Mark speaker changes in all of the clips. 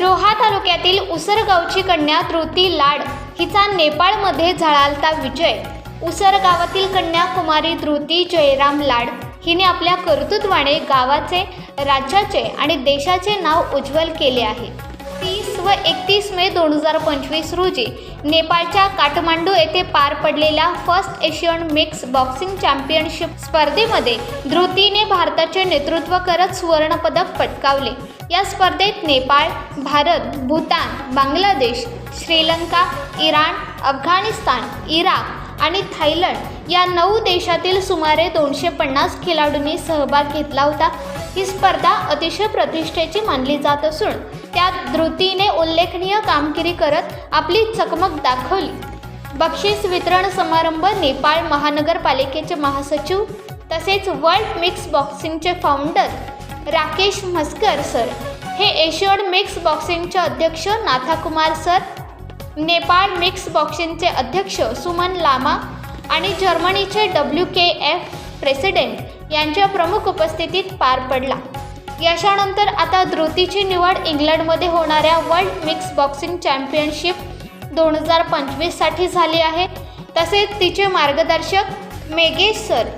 Speaker 1: रोहा तालुक्यातील उसरगावची कन्या धृती लाड हिचा नेपाळमध्ये झळालता विजय. उसर गावातील कन्या कुमारी धृती जयराम लाड हिने आपल्या कर्तृत्वाने गावाचे राज्याचे आणि देशाचे नाव उज्ज्वल केले आहे. व एकतीस मे दोन हजार पंचवीस रोजी नेपाळच्या काठमांडू येथे पार पडलेल्या first Asian mix boxing championship स्पर्धेमध्ये धृतीने भारताचे नेतृत्व करत सुवर्णपदक पटकावले. या स्पर्धेत नेपाळ भारत भूतान बांगलादेश श्रीलंका इराण अफगाणिस्तान इराक आणि थायलंड या नऊ देशातील सुमारे दोनशे पन्नास खेळाडूंनी सहभाग घेतला होता. ही स्पर्धा अतिशय प्रतिष्ठेची मानली जात असून त्यात धृतीने उल्लेखनीय कामगिरी करत आपली चकमक दाखवली. बक्षीस वितरण समारंभ नेपाळ महानगरपालिकेचे महासचिव तसेच वर्ल्ड मिक्स बॉक्सिंगचे फाउंडर राकेश म्हस्कर सर. हे एशियन मिक्स बॉक्सिंगचे अध्यक्ष नाथाकुमार सर नेपाळ मिक्स बॉक्सिंगचे अध्यक्ष सुमन लामा आणि जर्मनीचे डब्ल्यू के एफ प्रेसिडेंट यांच्या प्रमुख उपस्थितीत पार पडला. यशानंतर आता धृतीची निवड इंग्लंडमध्ये होणाऱ्या वर्ल्ड मिक्स बॉक्सिंग चॅम्पियनशिप दोन हजार पंचवीससाठी झाली आहे. तसेच तिचे मार्गदर्शक मेघेश सर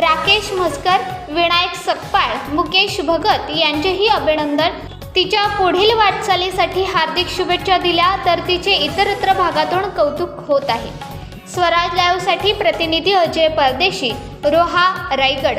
Speaker 1: राकेश म्हस्कर विनायक सकपाळ मुकेश भगत यांचेही अभिनंदन. तिच्या पुढील वाटचालीसाठी हार्दिक शुभेच्छा दिल्या तर तिचे इतरत्र भागातून कौतुक होत आहे. स्वराज लाईव्हसाठी प्रतिनिधी अजय परदेशी रोहा रायगड.